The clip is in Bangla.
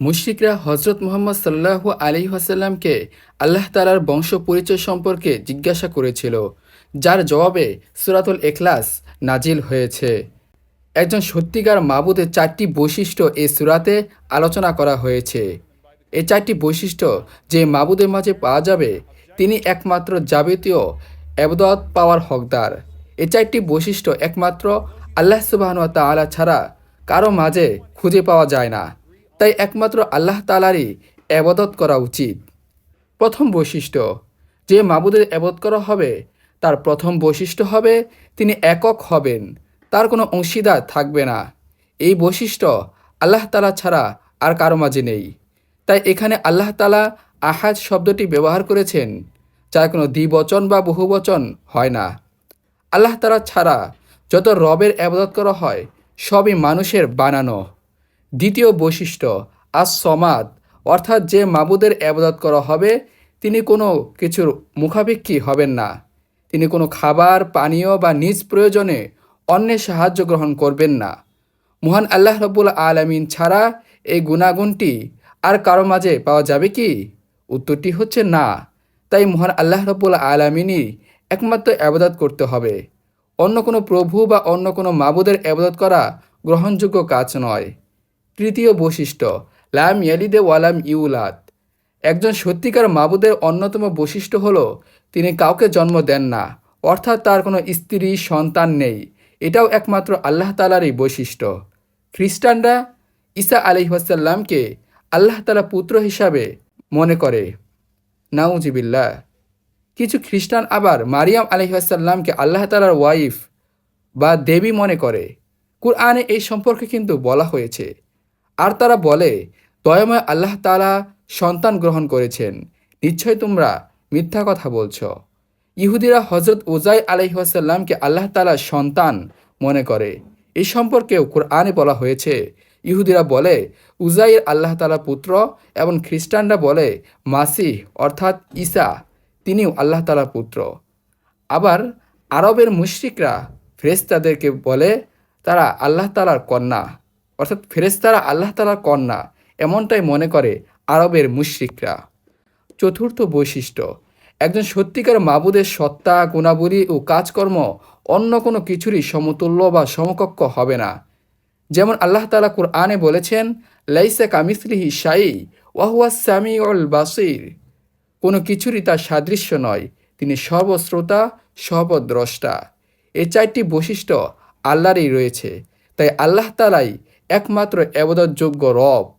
মুশরিকরা হজরত মোহাম্মদ সাল্লাহু আলী আসাল্লামকে আল্লাহ তালার বংশ পরিচয় সম্পর্কে জিজ্ঞাসা করেছিল, যার জবাবে সুরাতুল এখলাস নাজিল হয়েছে। একজন সত্যিকার মাবুদের চারটি বৈশিষ্ট্য এই সুরাতে আলোচনা করা হয়েছে। এই চারটি বৈশিষ্ট্য যে মাবুদের মাঝে পাওয়া যাবে, তিনি একমাত্র যাবতীয় এবদত পাওয়ার হকদার। এই চারটি বৈশিষ্ট্য একমাত্র আল্লাহ সুবাহন তাআলা ছাড়া কারও মাঝে খুঁজে পাওয়া যায় না। তাই একমাত্র আল্লাহ তালারই এবাদত করা উচিত। প্রথম বৈশিষ্ট্য, যে মাবুদের এবাদত করা হবে, তার প্রথম বৈশিষ্ট্য হবে তিনি একক হবেন, তার কোনো অংশীদার থাকবে না। এই বৈশিষ্ট্য আল্লাহ তালা ছাড়া আর কারও মাঝে নেই। তাই এখানে আল্লাহ তালা আহাজ শব্দটি ব্যবহার করেছেন, যার কোনো দ্বিবচন বা বহুবচন হয় না। আল্লাহ তালা ছাড়া যত রবের আবাদত করা হয়, সবই মানুষের বানানো। দ্বিতীয় বৈশিষ্ট্য আর সমাদ অর্থাৎ যে মাবুদের আবাদত করা হবে, তিনি কোনো কিছুর মুখাপেক্ষী হবেন না। তিনি কোনো খাবার, পানীয় বা নিজ প্রয়োজনে অন্যের সাহায্য গ্রহণ করবেন না। মহান আল্লাহ রব্বুল আলমিন ছাড়া এই গুণাগুণটি আর কারও মাঝে পাওয়া যাবে কি? উত্তরটি হচ্ছে না। তাই মহান আল্লাহ রব্বুল আলমিনই একমাত্র আবাদত করতে হবে। অন্য কোনো প্রভু বা অন্য কোনো মাবুদের আবাদত করা গ্রহণযোগ্য কাজ নয়। তৃতীয় বৈশিষ্ট্য, লাম ইয়ালিদে ওয়ালাম ইউলাদ। একজন সত্যিকার মাবুদের অন্যতম বৈশিষ্ট্য হলো, তিনি কাউকে জন্ম দেন না, অর্থাৎ তার কোনো স্ত্রী, সন্তান নেই। এটাও একমাত্র আল্লাহ তালারই বৈশিষ্ট্য। খ্রিস্টানরা ঈসা আলিহাসাল্লামকে আল্লাহ তালা পুত্র হিসাবে মনে করে। নাউজিবিল্লা কিছু খ্রিস্টান আবার মারিয়াম আলহিহাসাল্লামকে আল্লাহ তালার ওয়াইফ বা দেবী মনে করে। কুরআনে এই সম্পর্কে কিন্তু বলা হয়েছে। আর তারা বলে, দয়াময় আল্লাহ তালা সন্তান গ্রহণ করেছেন। নিশ্চয় তোমরা মিথ্যা কথা বলছ। ইহুদিরা হজরত উজাই আলহিহাসাল্লামকে আল্লাহ তালা সন্তান মনে করে। এ সম্পর্কেও কোরআনে বলা হয়েছে। ইহুদিরা বলে উজাইর আল্লাহ তালা পুত্র এবং খ্রিস্টানরা বলে, মাসিহ অর্থাৎ ঈসা, তিনিও আল্লাহ তালার পুত্র। আবার আরবের মুশরিকরা ফেরেস্তাদেরকে বলে, তারা আল্লাহ তালার কন্যা। অর্থাৎ ফেরেস্তারা আল্লাহ তালার কন্যা, এমনটাই মনে করে আরবের মুশরিকরা। চতুর্থ বৈশিষ্ট্য, একজন সত্যিকার মাবুদের সত্তা, গুণাবলী ও কাজকর্ম অন্য কোনো কিছুরই সমতুল্য বা সমকক্ষ হবে না। যেমন আল্লাহ তালা কুরআনে বলেছেন, লাইসা কামিসলিহি শাই ওয়াহুয়া সামি অল বাসির। কোনো কিছুরই তার সাদৃশ্য নয়, তিনি সর্বশ্রোতা, সর্বদ্রষ্টা। এ চারটি বৈশিষ্ট্য আল্লাহরই রয়েছে। তাই আল্লাহ তালাই একমাত্র এবাদতযোগ্য রব।